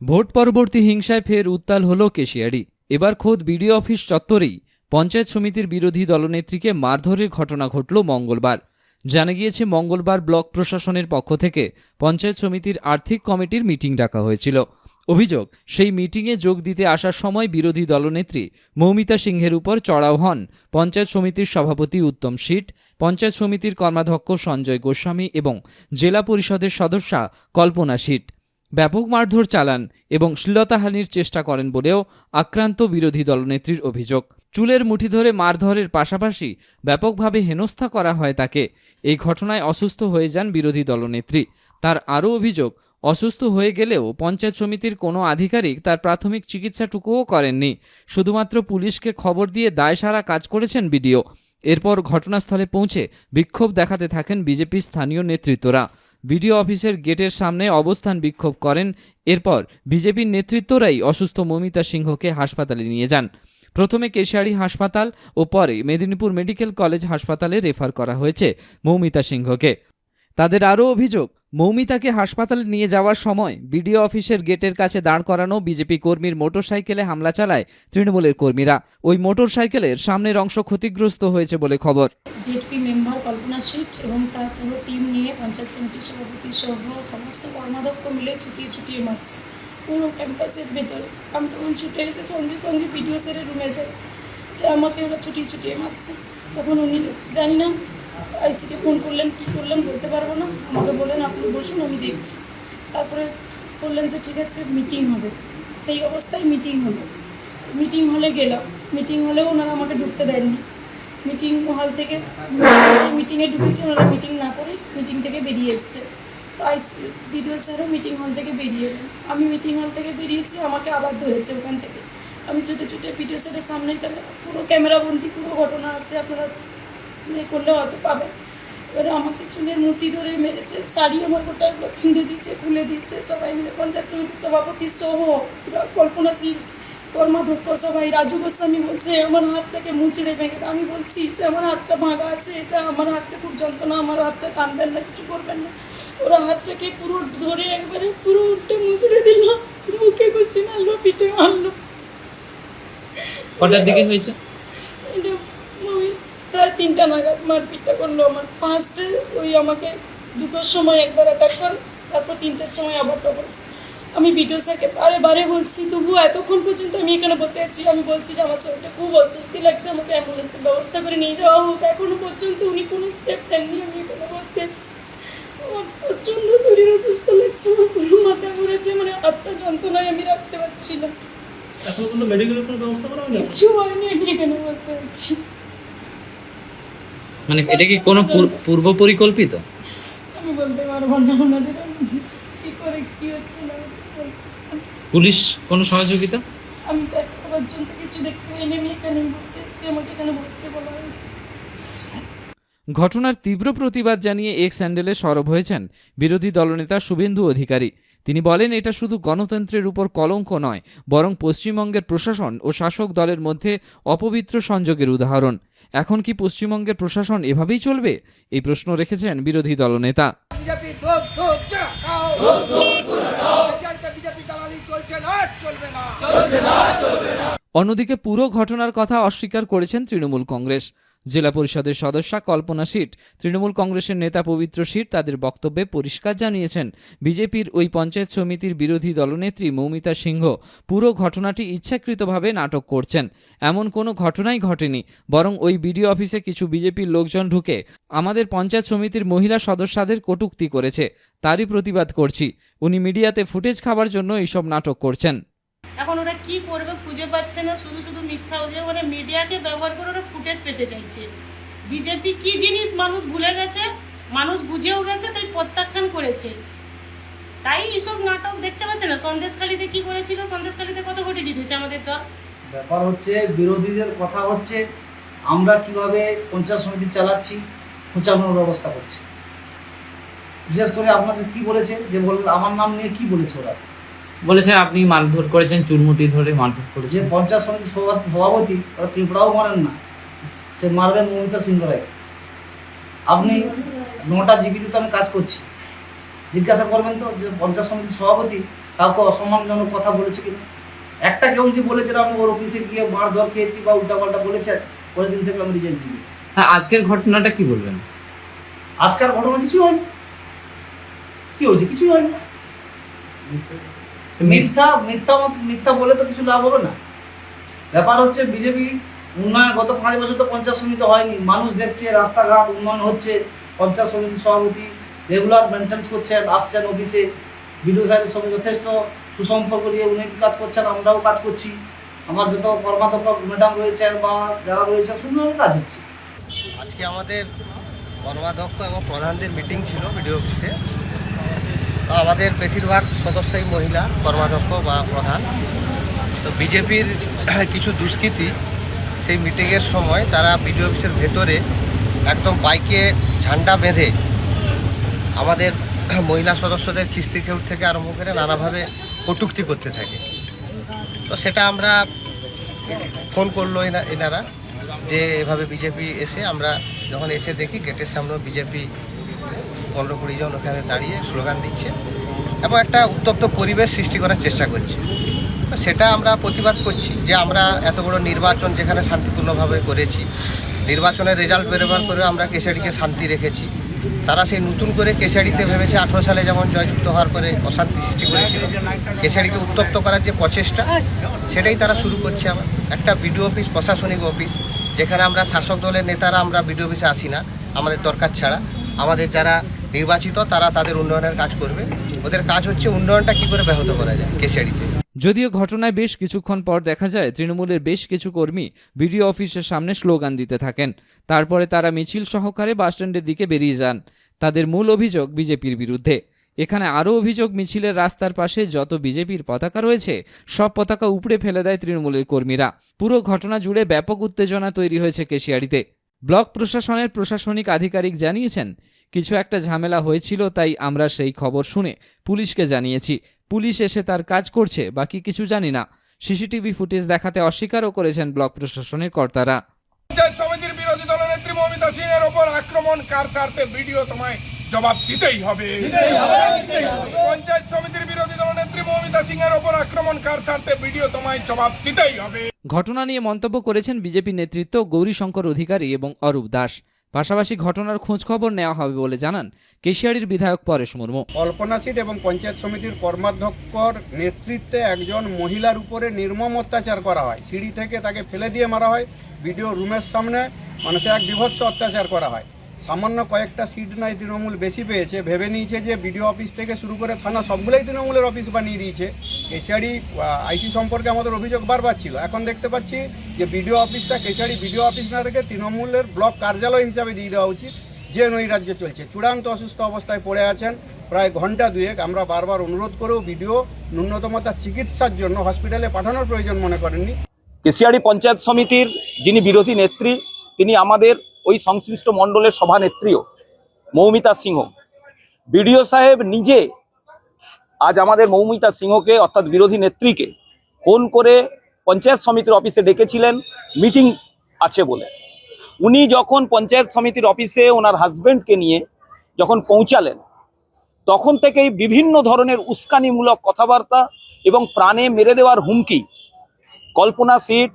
Vote পরবর্তী হিংসায় ফের উত্তাল হল কেশিয়ারি। এবার খোদ বিডিও অফিস চত্বরেই পঞ্চায়েত সমিতির বিরোধী দলনেত্রীকে মারধরের ঘটনা ঘটল মঙ্গলবার। জানা গিয়েছে, মঙ্গলবার ব্লক প্রশাসনের পক্ষ থেকে পঞ্চায়েত সমিতির আর্থিক কমিটির মিটিং ডাকা হয়েছিল। অভিযোগ, সেই মিটিংয়ে যোগ দিতে আসার সময় বিরোধী দলনেত্রী মৌমিতা সিংহের উপর চড়াও হন পঞ্চায়েত সমিতির সভাপতি উত্তম শীট, পঞ্চায়েত সমিতির কর্মাধ্যক্ষ সঞ্জয় গোস্বামী এবং জেলা পরিষদের সদস্যা কল্পনা শীট। ব্যাপক মারধর চালান এবং শ্লীলতাহানির চেষ্টা করেন বলেও আক্রান্ত বিরোধী দলনেত্রীর অভিযোগ। চুলের মুঠি ধরে মারধরের পাশাপাশি ব্যাপকভাবে হেনস্থা করা হয় তাকে। এই ঘটনায় অসুস্থ হয়ে যান বিরোধী দলনেত্রী। তার আরও অভিযোগ, অসুস্থ হয়ে গেলেও পঞ্চায়েত সমিতির কোনো আধিকারিক তার প্রাথমিক চিকিৎসাটুকুও করেননি। শুধুমাত্র পুলিশকে খবর দিয়ে দায়সারা কাজ করেছেন বিডিও। এরপর ঘটনাস্থলে পৌঁছে বিক্ষোভ দেখাতে থাকেন বিজেপির স্থানীয় নেতৃত্বরা। বিডিও অফিসের গেটের সামনে অবস্থান বিক্ষোভ করেন। এরপর বিজেপির নেতৃত্বরাই অসুস্থ মমিতা সিংহকে হাসপাতালে নিয়ে যান। প্রথমে কেশিয়ারি হাসপাতাল ও পরে মেদিনীপুর মেডিকেল কলেজ হাসপাতালে রেফার করা হয়েছে মৌমিতা সিংহকে। তাদের আরও অভিযোগ মৌমিতাকে হাসপাতালে নিয়ে যাওয়ার সময় বিডিও অফিসের গেটের কাছে দাঁড় করানো বিজেপি কর্মীর মোটরসাইকেলে হামলা চালায় তৃণমূলের কর্মীরা। ওই মোটরসাইকেলের সামনের অংশ ক্ষতিগ্রস্ত হয়েছে বলে খবর। জেডপি মেম্বার কল্পনা সিট এবং তার পুরো টিম নিয়ে পঞ্চায়েত সমিতির সভাপতি সহ সমস্ত কর্মাধ্যক্ষ মিলে ছুটিয়ে ছুটিয়ে মারছে। পুরো ক্যাম্পাসের ভেতরে আমি তখন ছুটে এসে সঙ্গে সঙ্গে বিডিও স্যারের রুমে যাই যে আমাকে ওরা ছুটিয়ে ছুটিয়ে মারছে, তখন উনি জানি না আইসিকে ফোন করলেন, কী করলেন বলতে পারব না। আমাকে বললেন, আপনি বসুন, আমি দেখছি। তারপরে বললেন যে, ঠিক আছে মিটিং হবে। সেই অবস্থায় মিটিং হলো। মিটিং হলে গেলাম। মিটিং হলেও ওনারা আমাকে ঢুকতে দেননি। মিটিং হল থেকে যে মিটিংয়ে ঢুকেছে, ওনারা মিটিং না করে মিটিং থেকে বেরিয়ে এসছে। তো আইসি বিডিও স্যারও মিটিং হল থেকে বেরিয়ে এলেন। আমি মিটিং হল থেকে বেরিয়েছি, আমাকে আবার ধরেছে ওখান থেকে। আমি ছুটে ছুটে বিডিও স্যারের সামনে ক্যামেরা পুরো ক্যামেরাবন্দি, পুরো ঘটনা আছে, আপনারা ইয়ে করলে হয়তো পাবেন এবারে আমাকে চুলের মুঠি ধরে মেরেছে, শাড়ি আমার গোটা একবার ছিঁড়ে দিয়েছে, খুলে দিয়েছে। সবাই মিলে পঞ্চায়েত সমিতির সভাপতি সহ কল্পনা সিং, কর্মাধ্যক্ষ সবাই, রাজু গোস্বামী বলছে, আমার হাতটাকে মুচড়ে ভেঙে আমি বলছি যে, আমার হাতটা ভাঙা আছে, এটা আমার হাতটা খুব যন্ত্রণা, আমার হাতটা টানবেন না, কিছু করবেন না। ওরা হাতটাকে পুরো ধরে একবারে পুরো উল্টে মুচড়ে দিল বুকে ঘুষি মারলো, পিঠে মারলো। কটার দিকে হয়েছে? প্রায় তিনটা নাগাদ মারপিটটা করল আমার। ফার্স্টে ওই আমাকে দুটোর সময় একবার অ্যাটাক করে তারপর তিনটার সময় আবার ডবল আমি ভিডিও স্যারকে বারে বারে বলছি তবু এতক্ষণ পর্যন্ত আমি এখানে বসে আছি আমি বলছি যে আমার শরীরটা খুব অস্বস্তি লাগছে আমাকে অ্যাম্বুলেন্সের ব্যবস্থা করে নিয়ে যাওয়া হোক। এখনও পর্যন্ত উনি কোনো স্টেপ নেননি আমি এখানে বসে আছি। আমার প্রচণ্ড শরীর অসুস্থ লাগছে আমার পুরো মাথা ঘুরেছে মানে হাতটা যন্ত্রণায় আমি রাখতে পারছি না। এখন কোনো মেডিকেলের কোনো ব্যবস্থা করা হয়নি? কিছু হয়নি আমি এখানে বসে আছি। মানে এটা কি কোনো পূর্ব পরিকল্পিত? আমি বলতে পারব না ওনাদের। কি করে কি হচ্ছে না হচ্ছে বলতে পারব না। পুলিশ কোনো সহযোগিতা? আমি তো এখনও পর্যন্ত কিছু দেখতে পাইনি আমি এখানেই বসে আছি আমাকে এখানে বসতে বলা হয়েছে। ঘটনার তীব্র প্রতিবাদ জানিয়ে এক্স হ্যান্ডেলে সরব হয়েছেন বিরোধী দলনেতা শুভেন্দু অধিকারী। তিনি বলেন এটা শুধু গণতন্ত্রের উপর কলঙ্ক নয় বরং পশ্চিমবঙ্গের প্রশাসন ও শাসক দলের মধ্যে অপবিত্র সংযোগের উদাহরণ। এখন কি পশ্চিমবঙ্গের প্রশাসন এভাবেই চলবে? এই প্রশ্ন রেখেছেন বিরোধী দলনেতা। অন্যদিকে পুরো ঘটনার কথা অস্বীকার করেছেন তৃণমূল কংগ্রেস। জেলা পরিষদের সদস্যা কল্পনা সিট তৃণমূল কংগ্রেসের নেতা পবিত্র সিট তাদের বক্তব্যে পরিষ্কার জানিয়েছেন, বিজেপির ওই পঞ্চায়েত সমিতির বিরোধী দলনেত্রী মৌমিতা সিংহ পুরো ঘটনাটি ইচ্ছাকৃতভাবে নাটক করছেন। এমন কোনো ঘটনাই ঘটেনি, বরং ওই বিডিও অফিসে কিছু বিজেপির লোকজন ঢুকে আমাদের পঞ্চায়েত সমিতির মহিলা সদস্যদের কটূক্তি করেছে। তারই প্রতিবাদ করছি। উনি মিডিয়াতে ফুটেজ খাবার জন্য এইসব নাটক করছেন। এখন ওরা কি করবে খুঁজে পাচ্ছে না, শুধু শুধু মিথ্যা অভিযোগ। মানে মিডিয়াকে ব্যবহার করে ওরা ফুটেজ পেতে চাইছে। বিজেপি কি জিনিস মানুষ ভুলে গেছে? মানুষ বুঝেও গেছে, তাই প্রত্যাখ্যান করেছে। তাই এইসব নাটক দেখতে পাচ্ছে না। সন্দেশখালিতে কি করেছিল? সন্দেশখালিতে কত কোটি জিতেছে আমাদের দল? ব্যাপার হচ্ছে, বিরোধীদের কথা হচ্ছে, আমরা কীভাবে পঞ্চায়েত সমিতি চালাচ্ছি, খোঁচানোর ব্যবস্থা করছি। বিশেষ করে আপনাদের কি বলেছে? যে বল আমার নাম নিয়ে কি বলেছে ওরা? বলেছে আপনি মারধর করেছেন চুলমুটি ধরে মারধর যে করেছেন পঞ্চায়েত সমিতির সভা- সভাপতি ওরা পিঁপড়াও মারেন না। সে মারবেন মমিতা সিংহ রায় আপনি নটা জিবিতে তো আমি কাজ করছি। জিজ্ঞাসা করবেন তো যে পঞ্চায়েত সমিতির সভাপতি কাউকে অসম্মানজনক কথা বলেছে কিনা? একটা কেউ যদি বলেছে আমি ওর অফিসে গিয়ে মারধর খেয়েছি বা উল্টাপাল্টা বলেছে পরের দিন থেকে আমি রিজেক্ট দিই। হ্যাঁ আজকের ঘটনাটা কি বলবেন? আজকের ঘটনা কিছু হয়নি। কি হয়েছে? কিছুই হয়নি। মিথ্যা মিথ্যা মিথ্যা বলে তো কিছু লাভ হবে না। ব্যাপার হচ্ছে বিজেপি উন্নয়ন, গত পাঁচ বছর তো পঞ্চায়েত সমিতি হয়নি। মানুষ দেখছে, রাস্তাঘাট উন্নয়ন হচ্ছে, পঞ্চায়েত সমিতি সভাপতি রেগুলার মেনটেন্স করছেন, আসছেন অফিসে বিডিও সাহেবের সঙ্গে যথেষ্ট সুসম্পর্ক নিয়ে উনি কাজ করছেন, আমরাও কাজ করছি। আমার যত কর্মাধ্যক্ষ ম্যাডাম রয়েছেন বা যারা রয়েছেন সুন্দরভাবে কাজ হচ্ছে। আজকে আমাদের কর্মাধ্যক্ষ এবং প্রধানদের মিটিং ছিল বিডিও অফিসে আমাদের বেশিরভাগ সদস্যই মহিলা কর্মাধ্যক্ষ বা প্রধান। তো বিজেপির কিছু দুষ্কৃতী সেই মিটিংয়ের সময় তারা বিডিও অফিসের ভেতরে একদম বাইকে ঝান্ডা বেঁধে আমাদের মহিলা সদস্যদের খিস্তি খেউট থেকে আরম্ভ করে নানাভাবে কটুক্তি করতে থাকে। তো সেটা আমরা ফোন করল এনা- এনারা যে এভাবে বিজেপি এসে আমরা যখন এসে দেখি গেটের সামনেও বিজেপি পনেরো কুড়ি জন ওখানে দাঁড়িয়ে স্লোগান দিচ্ছে এবং একটা উত্তপ্ত পরিবেশ সৃষ্টি করার চেষ্টা করছে। সেটা আমরা প্রতিবাদ করছি যে আমরা এত বড় নির্বাচন যেখানে শান্তিপূর্ণভাবে করেছি, নির্বাচনের রেজাল্ট বেরোবার পরেও আমরা কেশারিকে শান্তি রেখেছি। তারা সেই নতুন করে কেশারিতে ভেবেছে আঠেরো সালে যেমন জয়যুক্ত হওয়ার পরে অশান্তি সৃষ্টি করেছিল, কেশারিকে উত্তপ্ত করার যে প্রচেষ্টা, সেটাই তারা শুরু করছে আবার। একটা বিডিও অফিস, প্রশাসনিক অফিস, যেখানে আমরা শাসক দলের নেতারা আমরা বিডিও অফিসে আসি না, আমাদের দরকার ছাড়া। আমাদের যারা নির্বাচিত তারা তাদের উন্নয়নের কাজ করবে। ওদের কাজ হচ্ছে উন্নয়নটা কি করে ব্যাহত করা যায় কেশিয়াড়িতে যদিও ঘটনায় বেশ কিছুক্ষণ পর দেখা যায়, তৃণমূলের বেশ কিছু কর্মী বিডিও অফিসের সামনে স্লোগান দিতে থাকেন। তারপরে তারা মিছিল সহকারে বাসস্ট্যান্ডের দিকে বেরিয়ে যান। তাদের মূল অভিযোগ বিজেপির বিরুদ্ধে। এখানে আরও অভিযোগ, মিছিলের রাস্তার পাশে যত বিজেপির পতাকা রয়েছে, সব পতাকা উপড়ে ফেলে দেয় তৃণমূলের কর্মীরা। পুরো ঘটনা জুড়ে ব্যাপক উত্তেজনা তৈরি হয়েছে কেশিয়াড়িতে ব্লক প্রশাসনের প্রশাসনিক আধিকারিক জানিয়েছেন কিছু একটা ঝামেলা হয়েছিল তাই আমরা সেই খবর শুনে পুলিশকে জানিয়েছি। পুলিশ এসে তার কাজ করছে বাকি কিছু জানি না। সিসিটিভি ফুটেজ দেখাতে অস্বীকারও করেছেন ব্লক প্রশাসনের কর্তারা। পঞ্চায়েত সমিতির বিরোধী দলনেত্রী মমিতা সিং এর ওপর আক্রমণ কার স্বার্থে ভিডিও তোমায় জবাব দিতেই হবে? পঞ্চায়েত সমিতির বিরোধী দলনেত্রী মমিতা সিং এর ওপর আক্রমণ কার স্বার্থে ভিডিও তোমায় জবাব দিতেই হবে? ঘটনা নিয়ে মন্তব্য করেছেন বিজেপি নেতৃত্ব গৌরীশঙ্কর অধিকারী এবং অরূপ দাস। পাশাপাশি ঘটনার খোঁজখবর নেওয়া হবে বলে জানান কেশিয়ারির বিধায়ক পরেশ মুর্মু। কল্পনা সিট এবং পঞ্চায়েত সমিতির কর্মাধ্যক্ষর নেতৃত্বে একজন মহিলার উপরে নির্মম অত্যাচার করা হয়। সিঁড়ি থেকে তাকে ফেলে দিয়ে মারা হয়। ভিডিও রুমের সামনে মানুষের এক বিভৎস অত্যাচার করা হয়। সামান্য কয়েকটা সিট নাই তৃণমূল বেশি পেয়েছে। ভেবে নিয়েছে যে বিডিও অফিস থেকে শুরু করে থানা সবগুলোই তৃণমূলের অফিস বানিয়ে দিয়েছে। কেশিয়াড়ি আইসি সম্পর্কে আমাদের অভিযোগ বারবার ছিল। এখন দেখতে পাচ্ছি যে বিডিও অফিসটা কেশিয়াড়ি বিডিও অফিস না রেখে তৃণমূলের ব্লক কার্যালয় হিসাবে দিয়ে দেওয়া উচিত, যে নৈরাজ্য চলছে। চূড়ান্ত অসুস্থ অবস্থায় পড়ে আছেন প্রায় ঘণ্টা দুয়েক। আমরা বারবার অনুরোধ করেও বিডিও ন্যূনতম তার চিকিৎসার জন্য হসপিটালে পাঠানোর প্রয়োজন মনে করেননি। কেশিয়াড়ি পঞ্চায়েত সমিতির যিনি বিরোধী নেত্রী, তিনি আমাদের ওই সংশ্লিষ্ট মণ্ডলের সভানেত্রীও, মৌমিতা সিংহ। বিডিও সাহেব নিজে আজ আমাদের মৌমিতা সিংহকে, অর্থাৎ বিরোধী নেত্রীকে, ফোন করে পঞ্চায়েত সমিতির অফিসে ডেকেছিলেন, মিটিং আছে বলে। উনি যখন পঞ্চায়েত সমিতির অফিসে ওনার হাজব্যান্ডকে নিয়ে যখন পৌঁছালেন, তখন থেকেই বিভিন্ন ধরনের উস্কানিমূলক কথাবার্তা এবং প্রাণে মেরে দেওয়ার হুমকি, কল্পনা সিট,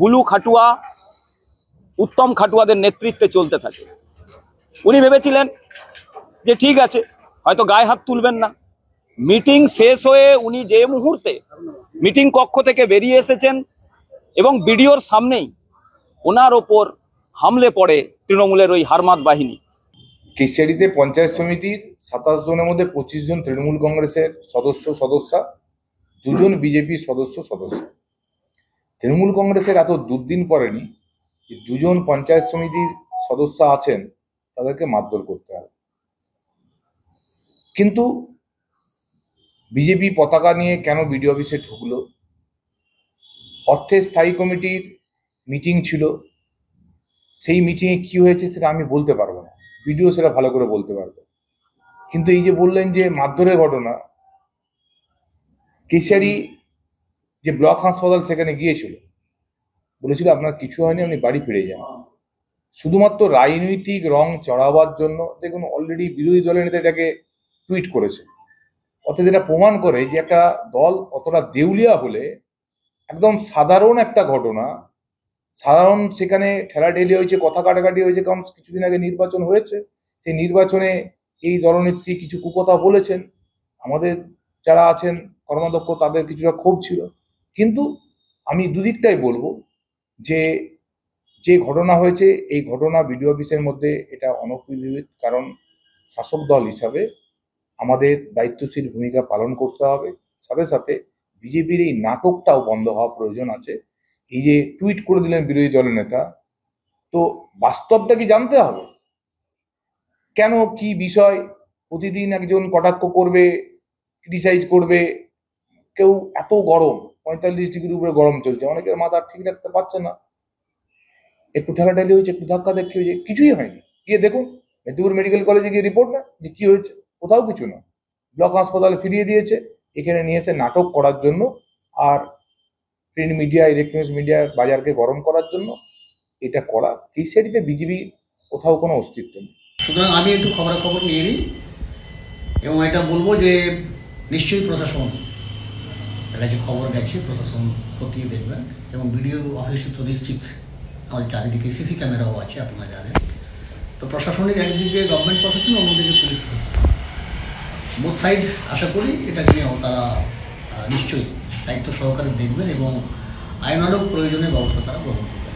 বুলু খাটুয়া উত্তম খাটুয়াদের নেতৃত্বে চলতে থাকে। উনি ভেবেছিলেন যে ঠিক আছে, হয়তো গায়ে হাত তুলবেন না। মিটিং শেষ হয়ে উনি যে মুহূর্তে মিটিং কক্ষ থেকে বেরিয়ে এসেছেন এবং বিডিওর সামনেই ওনার ওপর হামলে পড়ে তৃণমূলের ওই হারমাত বাহিনী। কেশিয়াড়িতে পঞ্চায়েত সমিতির সাতাশ জনের মধ্যে পঁচিশ জন তৃণমূল কংগ্রেসের সদস্য, সদস্যা, দুজন বিজেপির সদস্য সদস্য। তৃণমূল কংগ্রেসের এত দুর্দিন পড়েনি যে দুজন পঞ্চায়েত সমিতির সদস্য আছেন, তাদেরকে মারধর করতে হবে। কিন্তু বিজেপি পতাকা নিয়ে কেন বিডিও অফিসে ঢুকলো? অর্থের স্থায়ী কমিটির মিটিং ছিল। সেই মিটিংয়ে কি হয়েছে সেটা আমি বলতে পারব না। ভিডিও সেটা ভালো করে বলতে পারবে। কিন্তু এই যে বললেন যে মারধরের ঘটনা, কেশিয়ারি যে ব্লক হাসপাতাল সেখানে গিয়েছিল বলেছিল, আপনার কিছু হয়নি, আপনি বাড়ি ফিরে যান। শুধুমাত্র রাজনৈতিক রং চড়াবার জন্য দেখুন অলরেডি বিরোধী দলের নেতা এটাকে টুইট করেছে। অর্থাৎ এটা প্রমাণ করে যে একটা দল অতটা দেউলিয়া হলে একদম সাধারণ একটা ঘটনা, সাধারণ সেখানে ঠেলাঠেলি হয়েছে, কথা কাটাকাটি হয়েছে, কারণ কিছুদিন আগে নির্বাচন হয়েছে, সেই নির্বাচনে এই দলনেত্রী কিছু কুকথা বলেছেন। আমাদের যারা আছেন, কর্মাধ্যক্ষ, তাদের কিছুটা ক্ষোভ ছিল। কিন্তু আমি দুদিকটাই বলব যে যে ঘটনা হয়েছে, এই ঘটনা বিডিও অফিসের মধ্যে এটা অনপ্রীত কারণ শাসক দল হিসাবে আমাদের দায়িত্বশীল ভূমিকা পালন করতে হবে। সাথে সাথে বিজেপির এই নাটকটাও বন্ধ হওয়া প্রয়োজন আছে। এই যে টুইট করে দিলেন বিরোধী দলের নেতা, তো বাস্তবটা কি জানতে হবে? কেন কি বিষয় প্রতিদিন একজন কটাক্ষ করবে ক্রিটিসাইজ করবে? কেউ এত গরম পঁয়তাল্লিশ ডিগ্রির উপরে গরম চলছে। অনেকের মাথা ঠিক রাখতে পারছে না। একটু ঠেলাঠালি হয়েছে, একটু ধাক্কা ধাক্কি হয়েছে, কিছুই হয়নি। গিয়ে দেখুন, মেদিনীপুর মেডিকেল কলেজে গিয়ে রিপোর্ট না যে কি হয়েছে। কোথাও কিছু না। ব্লক হাসপাতালে ফিরিয়ে দিয়েছে, এখানে নিয়ে এসে নাটক করার জন্য আর প্রিন্ট মিডিয়া ইলেকট্রনিক্স মিডিয়া বাজারকে গরম করার জন্য এটা করা। কেসিআরিতে বিজেপি কোথাও কোনো অস্তিত্ব নেই। সুতরাং আমি একটু খবরাখবর নিয়ে নিই এবং এটা বলব যে নিশ্চয়ই প্রশাসন এটা যে খবর গেছে, প্রশাসন খতিয়ে দেখবেন এবং বিডিও অফিসে তো নিশ্চিত। আমাদের চারিদিকে সিসি ক্যামেরাও আছে, আপনারা জানেন। তো প্রশাসনিক একদিকে গভর্নমেন্ট প্রশাসন, অন্যদিকে পুলিশ বোথ সাইড আশা করি এটা নিয়েও তারা নিশ্চয়ই দায়িত্ব সহকারে দেখবেন এবং আইনানুগ প্রয়োজনে ব্যবস্থা তারা গ্রহণ করবেন